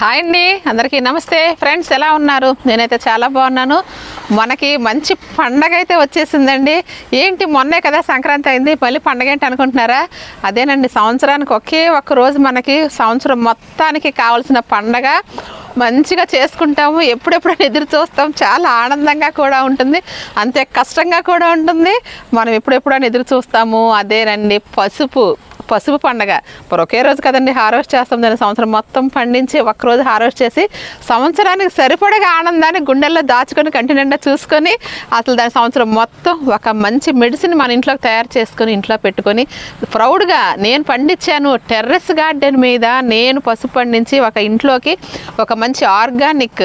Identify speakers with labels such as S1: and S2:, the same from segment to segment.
S1: Hi అండి. అందరికీ నమస్తే. ఫ్రెండ్స్ ఎలా ఉన్నారు? నేనైతే చాలా బాగున్నాను. మనకి మంచి పండగ అయితే వచ్చేసిందండి. ఏంటి మొన్నే కదా సంక్రాంతి అయింది. మళ్ళీ పండగ ఏంటి అనుకుంటున్నారా? అదేనండి సంవత్సరానికి ఒకే ఒక్క రోజు మనకి సంవత్సరం మొత్తానికి కావాల్సిన పండగ. మంచిగా చేసుకుంటాము. ఎప్పుడెప్పుడు ఎదురు చూస్తాం. చాలా ఆనందంగా కూడా ఉంటుంది. అంతే కష్టంగా కూడా ఉంటుంది. మనం ఎప్పుడెప్పుడని ఎదురు చూస్తాము. అదేనండి పసుపు. పసుపు పండగ. మరి ఒకే రోజు కదండి హార్వెస్ట్ చేస్తాం. దాన్ని సంవత్సరం మొత్తం పండించి ఒక్కరోజు హార్వెస్ట్ చేసి సంవత్సరానికి సరిపడగా ఆనందాన్ని గుండెల్లో దాచుకొని కంటి నిండా చూసుకొని అసలు దాని సంవత్సరం మొత్తం ఒక మంచి మెడిసిన్ మన ఇంట్లోకి తయారు చేసుకొని ఇంట్లో పెట్టుకొని ప్రౌడ్గా నేను పండించాను టెర్రస్ గార్డెన్ మీద నేను పసుపు పండించి ఒక ఇంట్లోకి ఒక మంచి ఆర్గానిక్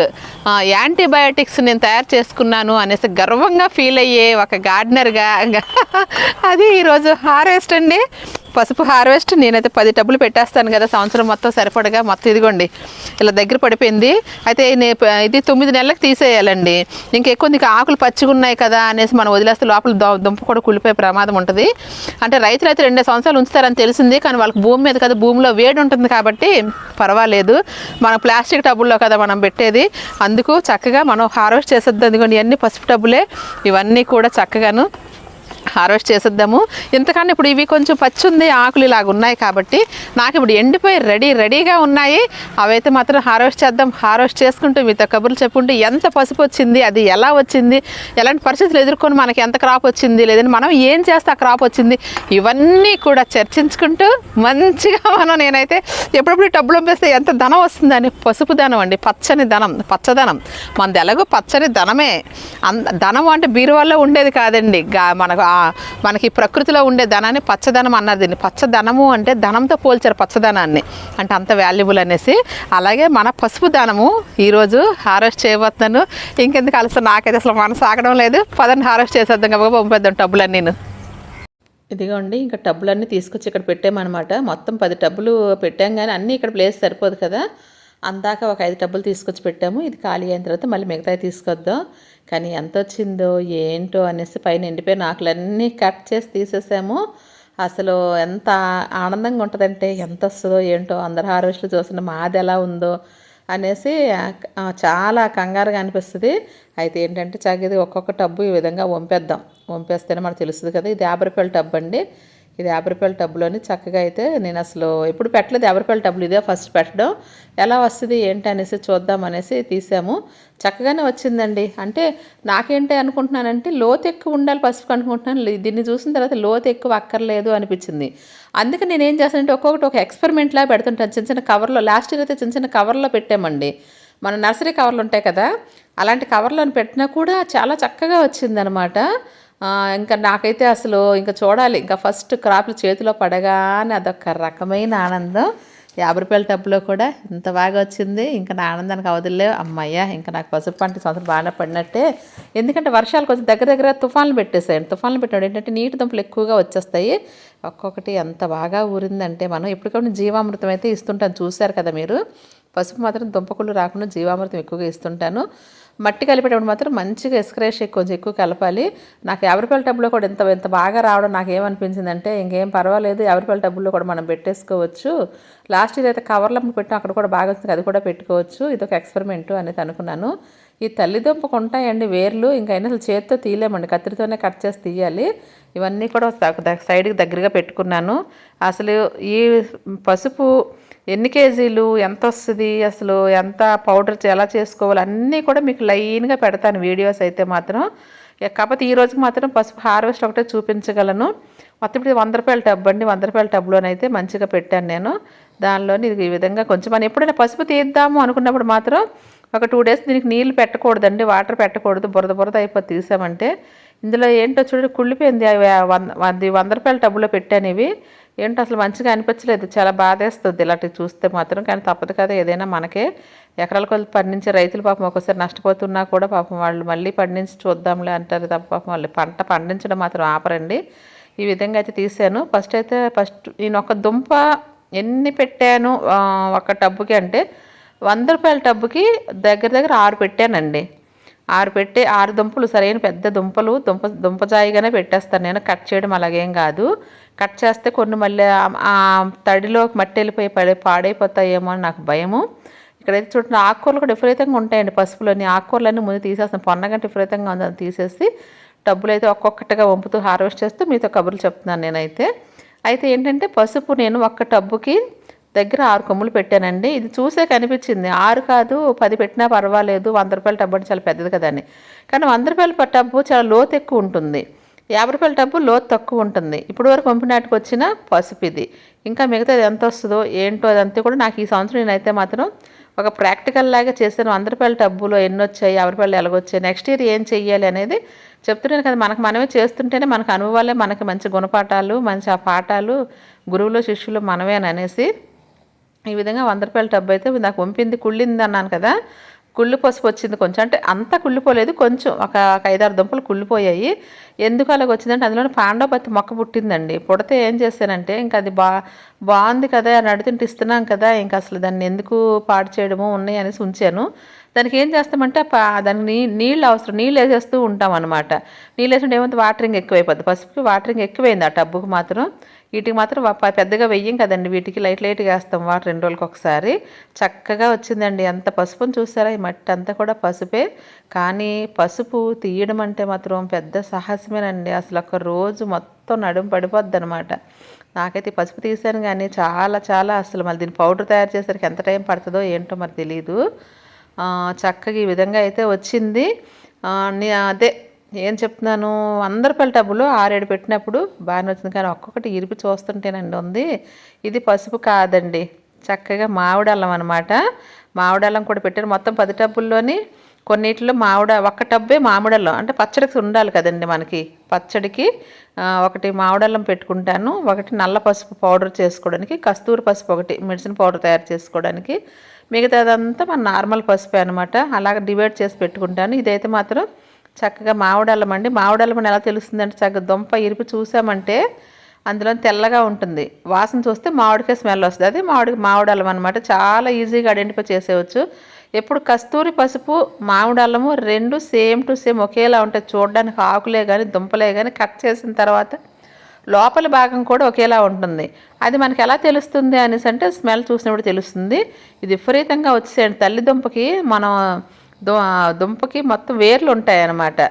S1: యాంటీబయాటిక్స్ నేను తయారు చేసుకున్నాను అనేసి గర్వంగా ఫీల్ అయ్యే ఒక గార్డెనర్గా అది ఈరోజు హార్వెస్ట్ అండి. పసుపు హార్వెస్ట్ నేనైతే పది టబ్బులు పెట్టేస్తాను కదా సంవత్సరం మొత్తం సరిపడగా మొత్తం ఇదిగోండి. ఇలా దగ్గర పడిపోయింది. అయితే ఇది తొమ్మిది నెలలకు తీసేయాలండి. ఇంకెక్కువ నీకు ఆకులు పచ్చిగా ఉన్నాయి కదా అనేసి మనం వదిలేస్తే లోపల దుంప కూడా కుళ్ళిపోయే ప్రమాదం ఉంటుంది. అంటే రైతులు అయితే రెండు సంవత్సరాలు ఉంచుతారని తెలిసింది కానీ వాళ్ళకి భూమి మీద కదా భూమిలో వేడి ఉంటుంది కాబట్టి పర్వాలేదు. మన ప్లాస్టిక్ టబ్బుల్లో కదా మనం పెట్టేది. అందుకు చక్కగా మనం హార్వెస్ట్ చేసేద్దాం. ఇదిగోండి ఇవన్నీ పసుపు టబ్బులే. ఇవన్నీ కూడా చక్కగాను హార్వెస్ట్ చేసేద్దాము. ఇంతకన్నా ఇప్పుడు ఇవి కొంచెం పచ్చి ఉంది ఆకులు ఇలాగ ఉన్నాయి కాబట్టి నాకు ఇప్పుడు ఎండిపోయి రెడీ రెడీగా ఉన్నాయి. అవైతే మాత్రం హార్వెస్ట్ చేద్దాం. హార్వెస్ట్ చేసుకుంటూ మీతో కబుర్లు చెప్పుకుంటూ ఎంత పసుపు వచ్చింది అది ఎలా వచ్చింది ఎలాంటి పరిస్థితులు ఎదుర్కొని మనకి ఎంత క్రాప్ వచ్చింది లేదంటే మనం ఏం చేస్తే ఆ క్రాప్ వచ్చింది ఇవన్నీ కూడా చర్చించుకుంటూ మంచిగా మనం నేనైతే ఎప్పుడప్పుడు డబ్బులు పంపిస్తే ఎంత ధనం వస్తుందని. పసుపు ధనం అండి పచ్చని ధనం పచ్చదనం. మనది ఎలాగో పచ్చని ధనమే. అంద ధనం అంటే బీరువాల్లో ఉండేది కాదండి. గా మనకు ఆ- మనకి ప్రకృతిలో ఉండే ధనాన్ని పచ్చదనం అన్నారు దీన్ని. పచ్చదనము అంటే ధనంతో పోల్చారు పచ్చదనాన్ని. అంటే అంత వాల్యుబుల్ అనేసి. అలాగే మన పసుపు ధనము ఈరోజు హార్వెస్ట్ చేయబోతున్నాను. ఇంకెందుకు అలస నాకైతే అసలు మనసు ఆగడం లేదు. పదండి హార్వెస్ట్ చేసేద్దాం. కాబట్టి పంపేద్దాం టబ్బులన్నీ నేను ఇదిగోండి ఇంకా టబ్బులన్నీ తీసుకొచ్చి ఇక్కడ పెట్టామన్నమాట. మొత్తం పది టబ్బులు పెట్టాం కానీ అన్నీ ఇక్కడ ప్లేస్ సరిపోదు కదా. అందాక ఒక ఐదు టబ్బులు తీసుకొచ్చి పెట్టాము. ఇది ఖాళీ అయిన తర్వాత మళ్ళీ మిగతాయి తీసుకొద్దాం. కానీ ఎంత వచ్చిందో ఏంటో అనేసి పైన ఎండిపోయిన ఆకులన్నీ కట్ చేసి తీసేసాము. అసలు ఎంత ఆనందంగా ఉంటుందంటే ఎంత వస్తుందో ఏంటో అందరు హార్వెస్ట్లు చూసిన మాది ఎలా ఉందో అనేసి చాలా కంగారుగా అనిపిస్తుంది. అయితే ఏంటంటే చక్కది ఒక్కొక్క టబ్బు ఈ విధంగా వంపేద్దాం. వంపేస్తేనే మనకు తెలుస్తుంది కదా ఇది యాభై రూపాయల టబ్ అండి ఇది యాభై రూపాయల టబ్బులోని చక్కగా అయితే నేను అసలు ఎప్పుడు పెట్టలేదు. యాభై రూపాయల టబ్బులు ఇదే ఫస్ట్ పెట్టడం. ఎలా వస్తుంది ఏంటి అనేసి చూద్దాం అనేసి తీసాము. చక్కగానే వచ్చిందండి. అంటే నాకేంటి అనుకుంటున్నానంటే లోతు ఎక్కువ ఉండాలి పసుపు అనుకుంటున్నాను. దీన్ని చూసిన తర్వాత లోతు ఎక్కువ అక్కర్లేదు అనిపించింది. అందుకే నేను ఏం చేస్తానంటే ఒక్కొక్కటి ఒక ఎక్స్పెరిమెంట్లా పెడుతుంటాను. చిన్న చిన్న కవర్లో లాస్ట్ ఇయర్ అయితే చిన్న చిన్న కవర్లో పెట్టామండి. మన నర్సరీ కవర్లు ఉంటాయి కదా అలాంటి కవర్లను పెట్టినా కూడా చాలా చక్కగా వచ్చిందనమాట. ఇంకా నాకైతే అసలు ఇంకా చూడాలి. ఇంకా ఫస్ట్ క్రాప్లు చేతిలో పడగానే అదొక రకమైన ఆనందం. యాభై రూపాయల టబ్లో కూడా ఇంత బాగా వచ్చింది. ఇంకా నా ఆనందానికి అవదిలే అమ్మయ్య ఇంకా నాకు పసుపు పంట సంవత్సరం బాగానే పడినట్టే. ఎందుకంటే వర్షాలు కొంచెం దగ్గర దగ్గర తుఫాన్లు పెట్టేసాయండి తుఫాన్లు పెట్టాడు ఏంటంటే నీటి దుంపలు ఎక్కువగా వచ్చేస్తాయి. ఒక్కొక్కటి ఎంత బాగా ఊరిందంటే మనం ఎప్పటికప్పుడు జీవామృతం అయితే ఇస్తుంటాను చూశారు కదా మీరు? పసుపు మాత్రం దుంపకుళ్ళు రాకుండా జీవామృతం ఎక్కువగా ఇస్తుంటాను. మట్టి కలిపేటప్పుడు మాత్రం మంచిగా ఎస్క్రేష్ కొంచెం ఎక్కువ కలపాలి. నాకు ఎవరిపల్లి రూపాయల టబ్బులో కూడా ఇంత ఇంత బాగా రావడం నాకు ఏమనిపించిందంటే ఇంకేం పర్వాలేదు ఎవరిపల్లి రూపాయల టబ్బుల్లో కూడా మనం పెట్టేసుకోవచ్చు. లాస్ట్ ఇదైతే కవర్లో పెట్టాం అక్కడ కూడా బాగా వచ్చింది అది కూడా పెట్టుకోవచ్చు. ఇదొక ఎక్స్పెరిమెంట్ అనేది అనుకున్నాను. ఈ తల్లిదొంపకు ఉంటాయండి వేర్లు ఇంకా అయినా అసలు చేతితో తీయలేమండి కత్తిరితోనే కట్ చేసి తీయాలి. ఇవన్నీ కూడా సైడ్కి దగ్గరగా పెట్టుకున్నాను. అసలు ఈ పసుపు ఎన్ని కేజీలు ఎంత వస్తుంది అసలు ఎంత పౌడర్ ఎలా చేసుకోవాలి అన్నీ కూడా మీకు లైన్గా పెడతాను వీడియోస్ అయితే మాత్రం. కాకపోతే ఈ రోజుకి మాత్రం పసుపు హార్వెస్ట్ ఒకటే చూపించగలను. మొత్తం ఇప్పుడు వంద రూపాయల టబ్ అండి. వంద రూపాయల టబ్లోనైతే మంచిగా పెట్టాను నేను. దానిలోని ఇది ఈ విధంగా కొంచెం మనం ఎప్పుడైనా పసుపు తీద్దాము అనుకున్నప్పుడు మాత్రం ఒక టూ డేస్ దీనికి నీళ్ళు పెట్టకూడదండి. వాటర్ పెట్టకూడదు. బురద బురద అయిపోయి తీసామంటే. ఇందులో ఏంటో చూడండి కుళ్ళిపోయింది. అవి వంద అది వంద రూపాయల టబ్బులో పెట్టాను ఇవి. ఏంటో అసలు మంచిగా అనిపించలేదు. చాలా బాధేస్తుంది ఇలాంటివి చూస్తే మాత్రం. కానీ తప్పదు కదా ఏదైనా మనకే ఎకరాల కొద్ది పండించే రైతులు పాపం ఒక్కోసారి నష్టపోతున్నా కూడా పాపం వాళ్ళు మళ్ళీ పండించి చూద్దాంలే అంటారు తప్ప పాపం వాళ్ళు. పంట పండించడం మాత్రం ఆపరండి. ఈ విధంగా అయితే తీసాను ఫస్ట్ అయితే ఫస్ట్ నేను ఒక దుంప ఎన్ని పెట్టాను ఒక టబ్బుకి అంటే వంద రూపాయల టబ్బుకి దగ్గర దగ్గర ఆరు పెట్టానండి. ఆరు పెట్టి ఆరు దుంపలు సరైన పెద్ద దుంపలు దుంప దుంపజాయిగానే పెట్టేస్తాను. నేను కట్ చేయడం అలాగేం కాదు. కట్ చేస్తే కొన్ని మళ్ళీ తడిలో మట్టి వెళ్ళిపోయి పడే పాడైపోతాయేమో అని నాకు భయము. ఇక్కడైతే చూడండి ఆకుకూరలు కూడా విపరీతంగా ఉంటాయండి పసుపులోని. ఆకుకూరలన్నీ ముందు తీసేస్తాను. పొన్నగంటే విపరీతంగా ఉందని తీసేసి డబ్బులు అయితే ఒక్కొక్కటిగా వంపుతూ హార్వెస్ట్ చేస్తూ మీతో కబుర్లు చెప్తున్నాను నేనైతే. అయితే ఏంటంటే పసుపు నేను ఒక్క టబ్బుకి దగ్గర ఆరు కొమ్ములు పెట్టానండి. ఇది చూసే కనిపించింది. ఆరు కాదు పది పెట్టినా పర్వాలేదు. వంద రూపాయల టబ్బు అంటే చాలా పెద్దది కదా అని కానీ వంద రూపాయల టబ్బు చాలా లోతు ఎక్కువ ఉంటుంది. యాభై రూపాయల టబ్బు లోతు తక్కువ ఉంటుంది. ఇప్పుడు వరకు పంపినాటికి వచ్చిన పసుపు ఇది. ఇంకా మిగతాది ఎంత వస్తుందో ఏంటో అదంతా కూడా నాకు ఈ సంవత్సరం నేనైతే మాత్రం ఒక ప్రాక్టికల్ లాగా చేశాను. వంద రూపాయల టబ్బులో ఎన్ని వచ్చాయి యాభై రూపాయలు ఎలాగొచ్చాయి నెక్స్ట్ ఇయర్ ఏం చెయ్యాలి అనేది చెప్తున్నాను కదా. మనకు మనమే చేస్తుంటేనే మనకు అనుభవాలే మనకి మంచి గుణపాఠాలు మంచి ఆ పాఠాలు గురువులు శిష్యులు మనమే అని అనేసి ఈ విధంగా వంద రూపాయల టబ్బు అయితే నాకు వంపింది కుళ్ళింది అన్నాను కదా. కుళ్ళు పసుపు వచ్చింది కొంచెం. అంటే అంతా కుళ్ళిపోలేదు కొంచెం ఒక ఒక ఐదారు దుంపలు కుళ్ళిపోయాయి. ఎందుకు అలాగ వచ్చిందంటే అందులో పాండవపత్తి మొక్క పుట్టిందండి. పుడితే ఏం చేశానంటే ఇంకా అది బా బాగుంది కదా అని అడుగుతుంటే ఇస్తున్నాం కదా ఇంకా అసలు దాన్ని ఎందుకు పాడు చేయడము ఉన్నాయి అనేసి ఉంచాను. దానికి ఏం చేస్తామంటే పా- దానికి నీ నీళ్ళు అవసరం నీళ్ళు వేసేస్తూ ఉంటాం అనమాట నీళ్ళు వేసుకుంటే ఏమైతే వాటరింగ్ ఎక్కువైపోద్ది. పసుపుకి వాటరింగ్ ఎక్కువైంది ఆ టబ్బుకి మాత్రం. వీటికి మాత్రం పెద్దగా వెయ్యం కదండి. వీటికి లైట్ లైట్గా వేస్తాం వాటర్ రెండు రోజులకి ఒకసారి. చక్కగా వచ్చిందండి. ఎంత పసుపుని చూసారా? ఈ మట్టి అంతా కూడా పసుపే. కానీ పసుపు తీయడం అంటే మాత్రం పెద్ద సాహసమేనండి. అసలు ఒక రోజు మొత్తం నడుము పడిపోద్ది అనమాట నాకైతే ఈ పసుపు తీసాను కానీ చాలా చాలా అసలు మళ్ళీ దీన్ని పౌడర్ తయారు చేసరికి ఎంత టైం పడుతుందో ఏంటో మరి తెలియదు చక్కగా ఈ విధంగా అయితే వచ్చింది. అదే ఏం చెప్తున్నాను అందరు పల్లె టబ్బులు ఆరేడు పెట్టినప్పుడు బాగానే వచ్చింది. కానీ ఒక్కొక్కటి ఇరిపి చూస్తుంటేనండి ఉంది. ఇది పసుపు కాదండి. చక్కగా మామిడల్లం అనమాట మామిడల్లం కూడా పెట్టారు. మొత్తం పది టబ్బుల్లోని కొన్నిటిలో మామిడ ఒక్క టబ్బే మామిడల్లం అంటే పచ్చడికి ఉండాలి కదండి మనకి. పచ్చడికి ఒకటి మామిడల్లం పెట్టుకుంటాను. ఒకటి నల్ల పసుపు పౌడర్ చేసుకోవడానికి కస్తూరి పసుపు ఒకటి మెడిసిన్ పౌడర్ తయారు చేసుకోవడానికి మిగతాదంతా మన నార్మల్ పసుపే అనమాట అలాగ డివైడ్ చేసి పెట్టుకుంటాను. ఇదైతే మాత్రం చక్కగా మామిడల్లం అండి మామిడల్లం ఎలా తెలుస్తుందంటే చక్కగా దుంప ఇరుపు చూసామంటే అందులో తెల్లగా ఉంటుంది. వాసన చూస్తే మామిడికాయ స్మెల్ వస్తుంది. అది మామిడి మామిడల్లం అనమాట చాలా ఈజీగా ఐడెంటిఫై చేసేవచ్చు. ఎప్పుడు కస్తూరి పసుపు మామిడల్లము రెండు సేమ్ టు సేమ్ ఒకేలా ఉంటాయి. చూడడానికి ఆకులే కానీ దుంపలే కానీ కట్ చేసిన తర్వాత లోపల భాగం కూడా ఒకేలా ఉంటుంది. అది మనకి ఎలా తెలుస్తుంది అనేసి అంటే స్మెల్ చూసినప్పుడు తెలుస్తుంది. ఇది విపరీతంగా వచ్చేయండి. తల్లి దుంపకి మనం దు- దుంపకి మొత్తం వేర్లు ఉంటాయి అన్నమాట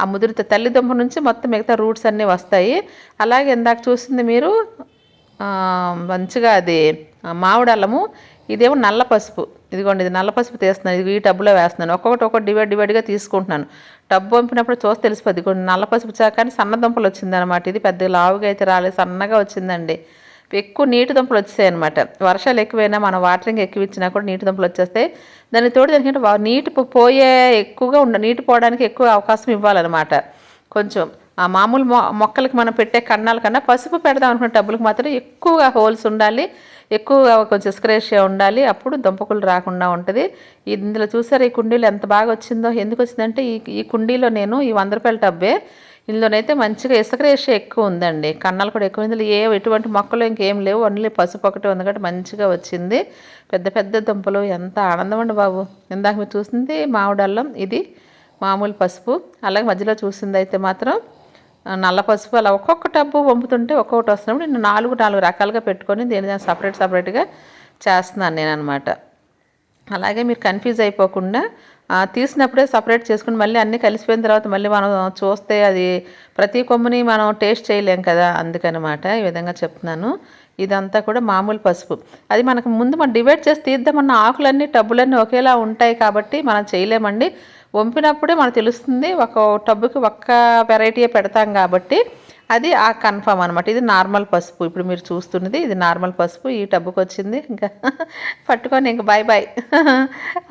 S1: ఆ ముదిరిత తల్లి దుంప నుంచి మొత్తం మిగతా రూట్స్ అన్నీ వస్తాయి. అలాగే ఇందాక చూసింది మీరు మంచిగా అది ఆ, మామిడి అల్లము ఇదేమో నల్ల పసుపు. ఇదిగోండి ఇది నల్ల పసుపు తీస్తున్నాను ఇది ఈ టబ్బులో వేస్తున్నాను. ఒక్కొక్కటి ఒక్కొక్కటి డివైడ్ డివైడ్గా తీసుకుంటున్నాను. డబ్బు పంపినప్పుడు చూస్తే తెలిసిపోద్ది. కొన్ని నల్ల పసుపు చాకాని సన్న దుంపలు వచ్చిందనమాట ఇది పెద్ద లావుగా అయితే రాలేదు సన్నగా వచ్చిందండి. ఎక్కువ నీటి దుంపలు వచ్చాయి అనమాట వర్షాలు ఎక్కువైనా మనం వాటరింగ్ ఎక్కువ ఇచ్చినా కూడా నీటి దుంపలు వచ్చేస్తాయి దాని తోడు దానికంటే నీటి పోయే ఎక్కువగా ఉండ నీటి పోవడానికి ఎక్కువ అవకాశం ఇవ్వాలన్నమాట. కొంచెం ఆ మామూలు మొ మొక్కలకి మనం పెట్టే కన్నాల కన్నా పసుపు పెడదాం అనుకున్న టబ్బులకు మాత్రం ఎక్కువగా హోల్స్ ఉండాలి. ఎక్కువగా కొంచెం స్క్రేషియా ఉండాలి. అప్పుడు దుంపకులు రాకుండా ఉంటుంది. ఇందులో చూసారు ఈ కుండీలో ఎంత బాగా వచ్చిందో? ఎందుకు వచ్చిందంటే ఈ ఈ కుండీలో నేను ఈ వంద రూపాయల టబ్బే. ఇందులోనైతే మంచిగా ఇసుకరేషియా ఎక్కువ ఉందండి. కన్నాలు కూడా ఎక్కువ. ఇందులో ఏ ఎటువంటి మొక్కలు ఇంకేం లేవు. ఓన్లీ పసుపు ఒకటి ఉంది కాబట్టి మంచిగా వచ్చింది. పెద్ద పెద్ద దుంపలు. ఎంత ఆనందం అండి బాబు. ఇందాక మీరు చూసింది మామిడల్లం ఇది మామూలు పసుపు. అలాగే మధ్యలో చూసింది అయితే మాత్రం నల్ల పసుపు అలా ఒక్కొక్క టబ్బు వంపుతుంటే ఒక్కొక్కటి వస్తున్నప్పుడు నేను నాలుగు నాలుగు రకాలుగా పెట్టుకొని దేని దాన్ని సపరేట్ సపరేట్గా చేస్తున్నాను నేను అనమాట అలాగే మీరు కన్ఫ్యూజ్ అయిపోకుండా తీసినప్పుడే సపరేట్ చేసుకుని మళ్ళీ అన్నీ కలిసిపోయిన తర్వాత మళ్ళీ మనం చూస్తే అది ప్రతి కొమ్ముని మనం టేస్ట్ చేయలేం కదా అందుకనమాట ఈ విధంగా చెప్తున్నాను. ఇదంతా కూడా మామూలు పసుపు. అది మనకు ముందు మనం డివైడ్ చేసి తీద్దామన్న ఆకులన్నీ టబ్బులన్నీ ఒకేలా ఉంటాయి కాబట్టి మనం చేయలేమండి. వంపినప్పుడే మనకు తెలుస్తుంది ఒక టబ్బుకి ఒక్క వెరైటీ పెడతాం కాబట్టి అది ఆ కన్ఫామ్ అనమాట ఇది నార్మల్ పసుపు. ఇప్పుడు మీరు చూస్తున్నది ఇది నార్మల్ పసుపు. ఈ టబ్బుకి వచ్చింది. ఇంకా పట్టుకొని ఇంక బాయ్ బాయ్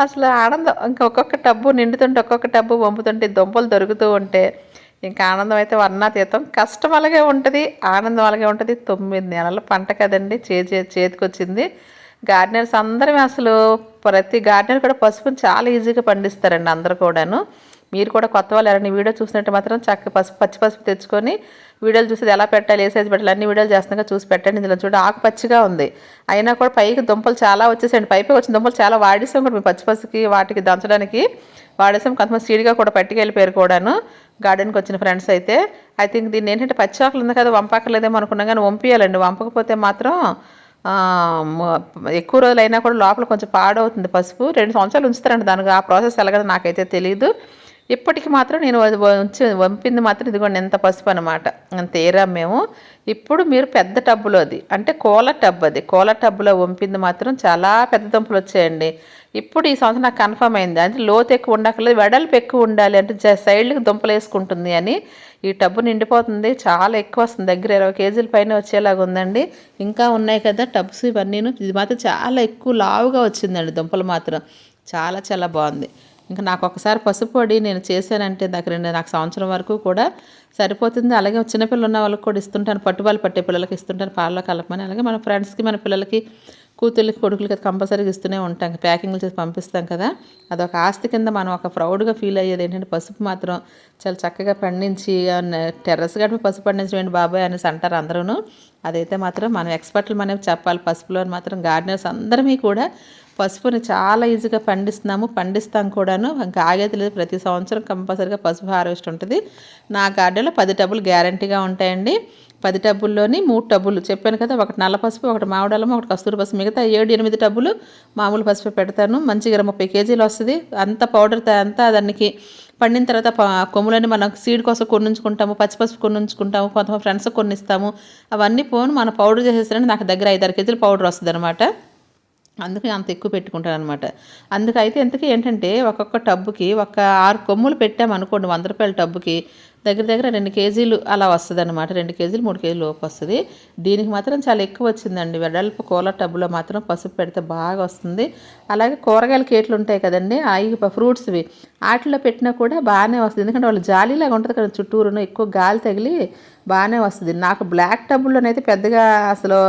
S1: అసలు ఆనందం. ఇంకా ఒక్కొక్క టబ్బు నిండుతుంటే ఒక్కొక్క టబ్బు వంపుతుంటే దుంపలు దొరుకుతూ ఉంటే ఇంకా ఆనందం అయితే వర్ణాతీతం. కష్టం అలాగే ఉంటుంది ఆనందం అలాగే ఉంటుంది. తొమ్మిది నెలల పంట కదండి. చే చేతికొచ్చింది చేతికి వచ్చింది. గార్డెనర్స్ అందరం అసలు ప్రతి గార్డెనర్ కూడా పసుపుని చాలా ఈజీగా పండిస్తారండి అందరు కూడాను. మీరు కూడా కొత్త వాళ్ళు ఎవరైనా వీడియో చూసినట్టు మాత్రం చక్క పసుపు పచ్చి పసుపు తెచ్చుకొని వీడియోలు చూసేది ఎలా పెట్టాలి ఏ సైజు పెట్టాలి అన్ని వీడియోలు చేస్తున్నాగా చూసి పెట్టండి. ఇందులో చూడ ఆకుపచ్చిగా ఉంది. అయినా కూడా పైకి దుంపలు చాలా వచ్చేసాయండి. పైపే వచ్చిన దుంపలు చాలా వాడేసాం కూడా మేము పచ్చి పసుపుకి వాటికి దంచడానికి వాడేసాం. కొంతమంది సీడ్గా కూడా పట్టుకెళ్ళిపోయారు కూడాను గార్డెన్కి వచ్చిన ఫ్రెండ్స్ అయితే. ఐ థింక్ దీన్ని ఏంటంటే పచ్చి ఆకులు ఉంది కదా వంపాకలేదేమో అనుకున్నాం కానీ వంపియాలండి వంపకపోతే మాత్రం ఎక్కువ రోజులు అయినా కూడా లోపల కొంచెం పాడవుతుంది పసుపు. రెండు సంవత్సరాలు ఉంచుతారండి దానికి. ఆ ప్రాసెస్ ఎలాగో నాకైతే తెలియదు ఇప్పటికి మాత్రం నేను వంచి ఉంచి వంపింది మాత్రం ఇదిగోండి ఎంత పసుపు అనమాట అంత మేము. ఇప్పుడు మీరు పెద్ద టబ్బులో అది. అంటే కోల టబ్ అది. కోల టబ్బులో వంపింది మాత్రం చాలా పెద్ద దుంపలు వచ్చాయండి. ఇప్పుడు ఈ సంవత్సరం నాకు కన్ఫర్మ్ అయింది. అంటే లోతు ఎక్కువ ఉండక్కర్లేదు. వెడల్పు ఎక్కువ ఉండాలి అంటే సైడ్కి సైడ్లకు దుంపలు వేసుకుంటుంది అని ఈ టబ్బు నిండిపోతుంది. చాలా ఎక్కువ వస్తుంది. దగ్గర ఇరవై కేజీల పైన వచ్చేలాగా ఉందండి. ఇంకా ఉన్నాయి కదా టబ్స్ ఇవన్నీను. ఇది మాత్రం చాలా ఎక్కువ లావుగా వచ్చిందండి దుంపలు మాత్రం. చాలా చాలా బాగుంది. ఇంకా నాకు ఒకసారి పసుపు పొడి నేను చేశానంటే నాకు రెండు నాకు సంవత్సరం వరకు కూడా సరిపోతుంది. అలాగే చిన్నపిల్లలు ఉన్న వాళ్ళకి కూడా ఇస్తుంటాను. పట్టుబాలు పట్టే పిల్లలకి ఇస్తుంటాను. పాలలో కలపమని. అలాగే మన ఫ్రెండ్స్కి మన పిల్లలకి కూతుళ్ళకి కొడుకులకి కంపల్సరీగా ఇస్తూనే ఉంటాం. ప్యాకింగ్లు చేసి పంపిస్తాం కదా. అదొక ఆస్తి కింద మనం ఒక ప్రౌడ్గా ఫీల్ అయ్యేది ఏంటంటే పసుపు మాత్రం చాలా చక్కగా పండించి టెర్రస్ గడిపి పసుపు పండించడం బాబాయ్ అనేసి అంటారు అందరూ అదైతే మాత్రం మనం ఎక్స్పర్ట్లు మనం చెప్పాలి. పసుపులో మాత్రం గార్డెనర్స్ అందరమీ కూడా పసుపుని చాలా ఈజీగా పండిస్తున్నాము. పండిస్తాం కూడాను. ఇంకా ఆగేది లేదు. ప్రతి సంవత్సరం కంపల్సరీగా పసుపు హార్వెస్ట్ ఉంటుంది. నా గార్డెన్లో పది టబ్బులు గ్యారంటీగా ఉంటాయండి. పది టబ్బుల్లోని మూడు టబ్బులు చెప్పాను కదా ఒకటి నల్ల పసుపు ఒకటి మామిడాలం ఒకటి కస్తూరి పసుపు మిగతా ఏడు ఎనిమిది టబ్బులు మామూలు పసుపు పెడతాను. మంచిగా ముప్పై కేజీలు వస్తుంది. అంత పౌడర్ అంతా దానికి పండిన తర్వాత కొమ్ములని మనం సీడ్ కోసం కొన్ని ఉంచుకుంటాము పచ్చి పసుపు కొన్ని ఉంచుకుంటాము కొంతమంది ఫ్రెండ్స్ కొన్ని ఇస్తాము అవన్నీ పోను మనం పౌడర్ చేసేసరికి నాకు దగ్గర ఐదారు కేజీలు పౌడర్ వస్తుంది అనమాట అందుకే అంత ఎక్కువ పెట్టుకుంటాను అనమాట అందుకైతే ఇంతకీ ఏంటంటే ఒక్కొక్క టబ్బుకి ఒక ఆరు కొమ్ములు పెట్టామనుకోండి వంద రూపాయల టబ్బుకి దగ్గర దగ్గర రెండు కేజీలు అలా వస్తుంది అనమాట రెండు కేజీలు మూడు కేజీలు లోపు వస్తుంది. దీనికి మాత్రం చాలా ఎక్కువ వచ్చిందండి. వెడల్పు కూల టబ్బులో మాత్రం పసుపు పెడితే బాగా వస్తుంది. అలాగే కూరగాయల కేట్లు ఉంటాయి కదండి అవి ఫ్రూట్స్వి వాటిలో పెట్టినా కూడా బాగానే వస్తుంది. ఎందుకంటే వాళ్ళు జాలీలాగా ఉంటుంది కదా చుట్టూరును ఎక్కువ గాలి తగిలి బాగానే వస్తుంది. నాకు బ్లాక్ టబ్బుల్లోనైతే పెద్దగా అసలు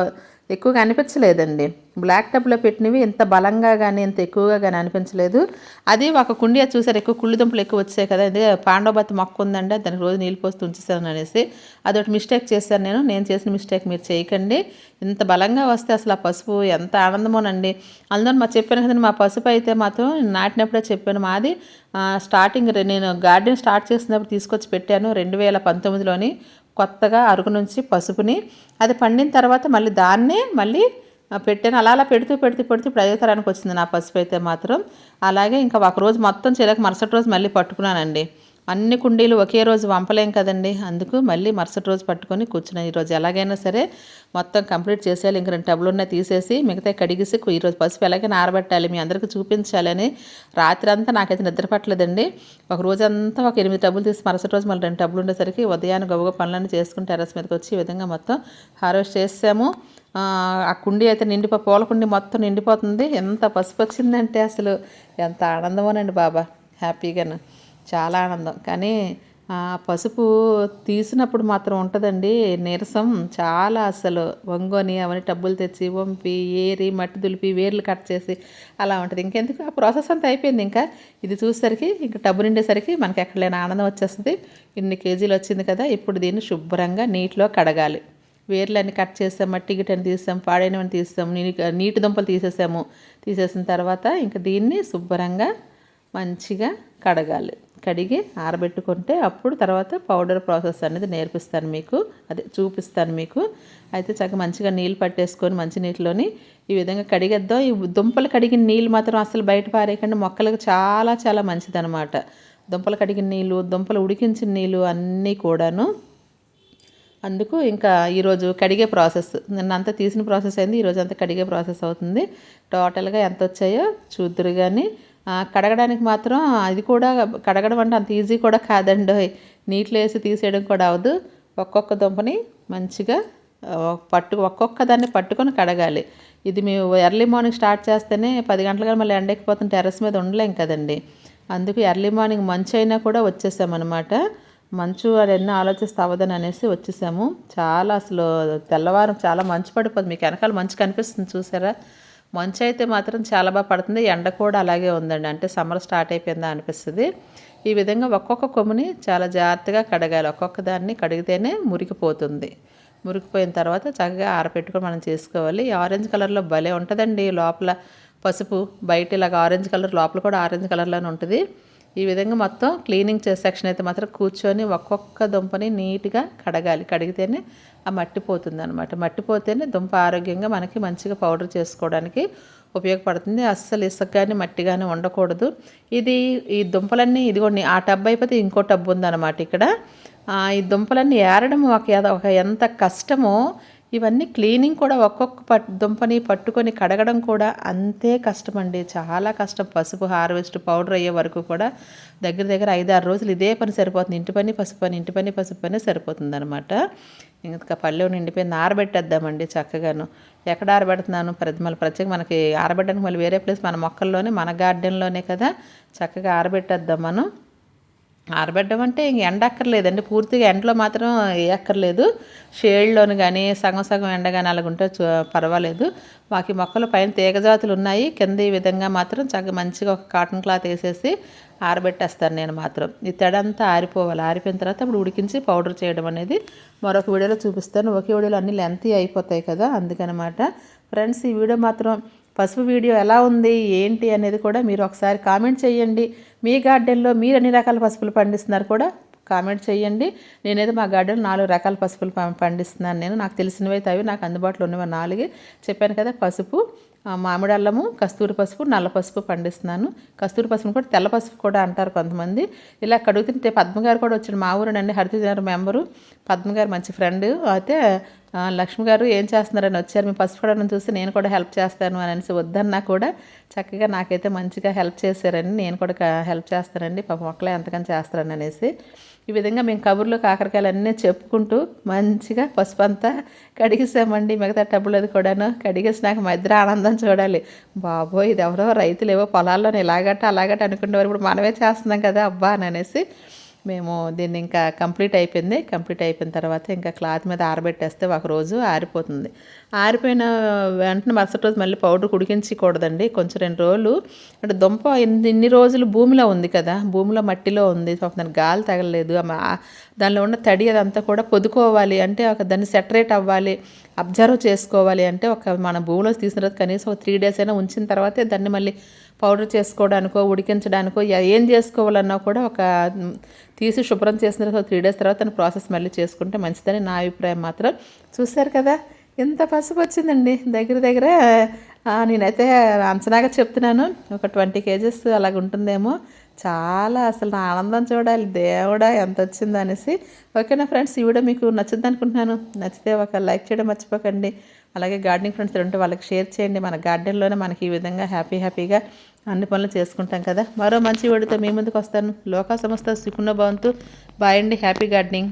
S1: ఎక్కువగా అనిపించలేదండి. బ్లాక్ టబ్లో పెట్టినవి ఇంత బలంగా కానీ ఇంత ఎక్కువగా కానీ అనిపించలేదు. అది ఒక కుండియా చూసారు? ఎక్కువ కుళ్ళు దుంపలు ఎక్కువ వచ్చాయి కదా? ఇది పాండవబత్తి మొక్క ఉందండి దానికి రోజు నీళ్ళు పోస్తూ ఉంచేసాను అనేసి. అదొకటి మిస్టేక్ చేశాను నేను. నేను చేసిన మిస్టేక్ మీరు చేయకండి. ఇంత బలంగా వస్తే అసలు ఆ పసుపు ఎంత ఆనందమోనండి. అందులో మా చెప్పాను కదండి మా పసుపు అయితే మాత్రం నాటినప్పుడే చెప్పాను. మాది స్టార్టింగ్ నేను గార్డెన్ స్టార్ట్ చేసినప్పుడు తీసుకొచ్చి పెట్టాను. రెండు వేల పంతొమ్మిదిలోని కొత్తగా అరుగు నుంచి పసుపుని అది పండిన తర్వాత మళ్ళీ దాన్నే మళ్ళీ పెట్టాను. అలా అలా పెడుతూ పెడుతూ పెడుతూ ఇప్పుడు ఐదో తరానికి వచ్చింది నా పసుపు అయితే మాత్రం. అలాగే ఇంకా ఒక రోజు మొత్తం చిలక మరుసటి రోజు మళ్ళీ పట్టుకున్నానండి. అన్ని కుండీలు ఒకే రోజు వంపలేం కదండి. అందుకు మళ్ళీ మరుసటి రోజు పట్టుకొని కూర్చున్నాను ఈరోజు ఎలాగైనా సరే మొత్తం కంప్లీట్ చేసేయాలి. ఇంక రెండు టబ్బులు ఉన్నాయి తీసేసి మిగతా కడిగేసి ఈరోజు పసుపు ఎలాగైనా ఆరబెట్టాలి. మీ అందరికీ చూపించాలని రాత్రి అంతా నాకైతే నిద్ర పట్టలేదండి. ఒక రోజంతా ఒక ఎనిమిది టబ్బులు తీసి మరుసటి రోజు మళ్ళీ రెండు టబ్బులు ఉండేసరికి ఉదయాన్నే గొప్ప పనులన్నీ చేసుకుని టెరస్ మీదకి వచ్చి ఈ విధంగా మొత్తం హార్వెస్ట్ చేసాము ఆ, ఆ కుండీ అయితే నిండిపో పూల కుండీ మొత్తం నిండిపోతుంది. ఎంత పసుపు వచ్చిందంటే అసలు ఎంత ఆనందమోనండి బాబా. హ్యాపీగాను. చాలా ఆనందం. కానీ పసుపు తీసినప్పుడు మాత్రం ఉంటుందండి నీరసం. చాలా అసలు వంగోని అవన్నీ టబ్బులు తెచ్చి వంపి ఏరి మట్టి దులిపి వేర్లు కట్ చేసి అలా ఉంటుంది. ఇంకెందుకు? ఆ ప్రాసెస్ అంతా అయిపోయింది ఇంకా. ఇది చూసేసరికి ఇంకా టబ్బు నిండేసరికి మనకి ఎక్కడ లేని ఆనందం వచ్చేస్తుంది. ఇన్ని కేజీలు వచ్చింది కదా ఇప్పుడు దీన్ని శుభ్రంగా నీటిలో కడగాలి. వేర్లన్నీ కట్ చేసాం మట్టి గిట్టని తీసాం పాడైనవని తీసాం నీ నీటి దుంపలు తీసేసాము. తీసేసిన తర్వాత ఇంకా దీన్ని శుభ్రంగా మంచిగా కడగాలి. కడిగి ఆరబెట్టుకుంటే అప్పుడు తర్వాత పౌడర్ ప్రాసెస్ అనేది నేర్పిస్తాను మీకు. అదే చూపిస్తాను మీకు. అయితే చక్కగా మంచిగా నీళ్ళు పట్టేసుకొని మంచి నీటిలోని ఈ విధంగా కడిగేద్దాం. ఈ దుంపలు కడిగిన నీళ్ళు మాత్రం అసలు బయట పారేయకండి మొక్కలకు చాలా చాలా మంచిదన్నమాట. దుంపలు కడిగిన నీళ్ళు దుంపలు ఉడికించిన నీళ్ళు అన్నీ కూడాను. అందుకు ఇంకా ఈరోజు కడిగే ప్రాసెస్ నిన్న అంతా తీసిన ప్రాసెస్ అయింది ఈరోజు అంతా కడిగే ప్రాసెస్ అవుతుంది. టోటల్గా ఎంత వచ్చాయో చూద్దరు కానీ కడగడానికి మాత్రం అది కూడా కడగడం అంటే అంత ఈజీ కూడా కాదండి. నీటిలో వేసి తీసేయడం కూడా అవదు. ఒక్కొక్క దుంపని మంచిగా పట్టు ఒక్కొక్క దాన్ని పట్టుకొని కడగాలి. ఇది మేము ఎర్లీ మార్నింగ్ స్టార్ట్ చేస్తేనే పది గంటలుగా మళ్ళీ ఎండెక్కిపోతుంది టెర్రస్ మీద ఉండలేం కదండి. అందుకు ఎర్లీ మార్నింగ్ మంచు అయినా కూడా వచ్చేసామన్నమాట. మంచు అని ఎన్నో ఆలోచిస్తే అవ్వదని అనేసి వచ్చేసాము. చాలా అసలు తెల్లవారం చాలా మంచు పడిపోతుంది మీకు వెనకాల మంచు కనిపిస్తుంది చూసారా? మంచు అయితే మాత్రం చాలా బాగా పడుతుంది. ఎండ కూడా అలాగే ఉందండి. అంటే సమ్మర్ స్టార్ట్ అయిపోయిందా అనిపిస్తుంది. ఈ విధంగా ఒక్కొక్క కొమ్ముని చాలా జాగ్రత్తగా కడగాలి. ఒక్కొక్క దాన్ని కడిగితేనే మురికిపోతుంది మురికిపోయిన తర్వాత చక్కగా ఆరపెట్టుకొని మనం చేసుకోవాలి. ఈ ఆరెంజ్ కలర్లో భలే ఉంటుందండి. లోపల పసుపు బయట ఇలాగ ఆరెంజ్ కలర్ లోపల కూడా ఆరెంజ్ కలర్లోనే ఉంటుంది. ఈ విధంగా మొత్తం క్లీనింగ్ చేసే సెక్షన్ అయితే మాత్రం కూర్చొని ఒక్కొక్క దుంపని నీట్గా కడగాలి. కడిగితేనే ఆ మట్టి పోతుంది అనమాట మట్టి పోతేనే దుంప ఆరోగ్యంగా మనకి మంచిగా పౌడర్ చేసుకోవడానికి ఉపయోగపడుతుంది. అస్సలు ఇసుక కానీ మట్టి కానీ ఉండకూడదు. ఇది ఈ దుంపలన్నీ ఇదిగోండి ఆ టబ్ అయిపోతే ఇంకో టబ్ ఉందన్నమాట ఇక్కడ. ఈ దుంపలన్నీ ఏరడం ఒక ఒక ఎంత కష్టమో ఇవన్నీ క్లీనింగ్ కూడా ఒక్కొక్క పట్ దుంపని పట్టుకొని కడగడం కూడా అంతే కష్టమండి. చాలా కష్టం. పసుపు హార్వెస్ట్ పౌడర్ అయ్యే వరకు కూడా దగ్గర దగ్గర ఐదు ఆరు రోజులు ఇదే పని సరిపోతుంది. ఇంటి పని పసుపు పని ఇంటి పని పసుపు పని సరిపోతుంది అనమాట ఇంకా పల్లె నిండిపోయింది. ఆరబెట్టేద్దామండి చక్కగాను. ఎక్కడ ఆరబెడుతున్నాను? ప్రతి మళ్ళీ ప్రత్యేక మనకి ఆరబెట్టడానికి మళ్ళీ వేరే ప్లేస్ మన మొక్కల్లోనే మన గార్డెన్లోనే కదా. చక్కగా ఆరబెట్టేద్దాం మనం. ఆరబెట్టడం అంటే ఇంక ఎండ అక్కర్లేదండి పూర్తిగా ఎండలో మాత్రం వేయక్కర్లేదు షేడ్లోని కానీ సగం సగం ఎండ కానీ అలాగుంటే పర్వాలేదు. మాకు ఈ మొక్కలు పైన తీగ జాతులు ఉన్నాయి కింద ఈ విధంగా మాత్రం చక్కగా మంచిగా ఒక కాటన్ క్లాత్ వేసేసి ఆరబెట్టేస్తాను నేను మాత్రం. ఈ తెడంతా ఆరిపోవాలి. ఆరిపోయిన తర్వాత అప్పుడు ఉడికించి పౌడర్ చేయడం అనేది మరొక వీడియోలో చూపిస్తాను. ఒకే వీడియోలో అన్ని లెంతీ అయిపోతాయి కదా అందుకనమాట. ఫ్రెండ్స్ ఈ వీడియో మాత్రం పసుపు వీడియో ఎలా ఉంది ఏంటి అనేది కూడా మీరు ఒకసారి కామెంట్ చేయండి. మీ గార్డెన్లో మీరు ఎన్ని రకాల పసుపులు పండిస్తున్నారు కూడా కామెంట్ చేయండి. నేనైతే మా గార్డెన్ నాలుగు రకాల పసుపులు పండిస్తున్నాను నేను. నాకు తెలిసినవి అయితే అవి నాకు అందుబాటులో ఉన్నవి నాలుగే. చెప్పాను కదా పసుపు మామిడి అల్లము కస్తూరి పసుపు నల్ల పసుపు పండిస్తున్నాను. కస్తూరి పసుపుని కూడా తెల్ల పసుపు కూడా అంటారు కొంతమంది. ఇలా కడుగుతుంటే పద్మ గారు కూడా వచ్చాడు మా ఊరేనండి హరితజనర్ మెంబరు. పద్మ గారు మంచి ఫ్రెండ్. అయితే లక్ష్మి గారు ఏం చేస్తున్నారని వచ్చారు మీ పసుపు కూడా చూసి నేను కూడా హెల్ప్ చేస్తాను అని అనేసి వద్దన్నా కూడా చక్కగా నాకైతే మంచిగా హెల్ప్ చేశారని నేను కూడా హెల్ప్ చేస్తానండి. పాప మొక్కలే ఎంతకని చేస్తారని అనేసి. ఈ విధంగా మేము కబుర్లు కాకరకాయలు అన్నీ చెప్పుకుంటూ మంచిగా పసుపు అంతా కడిగేసామండి. మిగతా టబ్బులు అది కూడాను కడిగేసినాక మా ఇద్దరు ఆనందం చూడాలి. బాబోయ్ ఇది ఎవరో రైతులు ఏవో పొలాల్లో ఇలాగట్ట అలాగట్ట అనుకునేవారు. ఇప్పుడు మనమే చేస్తున్నాం కదా అబ్బా అని అనేసి మేము దీన్ని ఇంకా కంప్లీట్ అయిపోయింది. కంప్లీట్ అయిపోయిన తర్వాత ఇంకా క్లాత్ మీద ఆరబెట్టేస్తే ఒక రోజు ఆరిపోతుంది. ఆరిపోయిన వెంటనే మరుసటి రోజు మళ్ళీ పౌడర్ కుడికించకూడదండి కొంచెం రెండు రోజులు. అంటే దుంప ఇన్ని రోజులు భూమిలో ఉంది కదా. భూమిలో మట్టిలో ఉంది. దానికి గాలి తగలలేదు. దానిలో ఉన్న తడి అదంతా కూడా పొదుకోవాలి. అంటే ఒక దాన్ని సెటరేట్ అవ్వాలి. అబ్జర్వ్ చేసుకోవాలి. అంటే ఒక మన భూమిలో తీసిన తర్వాత కనీసం ఒక త్రీ డేస్ అయినా ఉంచిన తర్వాతే దాన్ని మళ్ళీ పౌడర్ చేసుకోవడానికో ఉడికించడానికో ఏం చేసుకోవాలన్నా కూడా ఒక తీసి శుభ్రం చేసిన తర్వాత త్రీ డేస్ తర్వాత దాని ప్రాసెస్ మళ్ళీ చేసుకుంటే మంచిదని నా అభిప్రాయం మాత్రం. చూశారు కదా? ఎంత పసుపు వచ్చిందండి దగ్గర దగ్గర. నేనైతే అంచనాగా చెప్తున్నాను. ఒక ట్వంటీ కేజెస్ అలాగ ఉంటుందేమో. చాలా అసలు నా ఆనందం చూడాలి. దేవుడా ఎంత వచ్చిందో అనేసి. ఓకేనా ఫ్రెండ్స్ ఈ వీడియో మీకు నచ్చింది అనుకుంటున్నాను. నచ్చితే ఒక లైక్ చేయడం మర్చిపోకండి. అలాగే గార్డెనింగ్ ఫ్రెండ్స్ ఉంటే వాళ్ళకి షేర్ చేయండి. మన గార్డెన్లోనే మనకి ఈ విధంగా హ్యాపీ హ్యాపీగా అన్ని పనులు చేసుకుంటాం కదా. మరో మంచి వాడితో మీ ముందుకు వస్తాను. లోకా సంస్థ సుకున్న భవంతు. బాయ్ అండి. Happy gardening.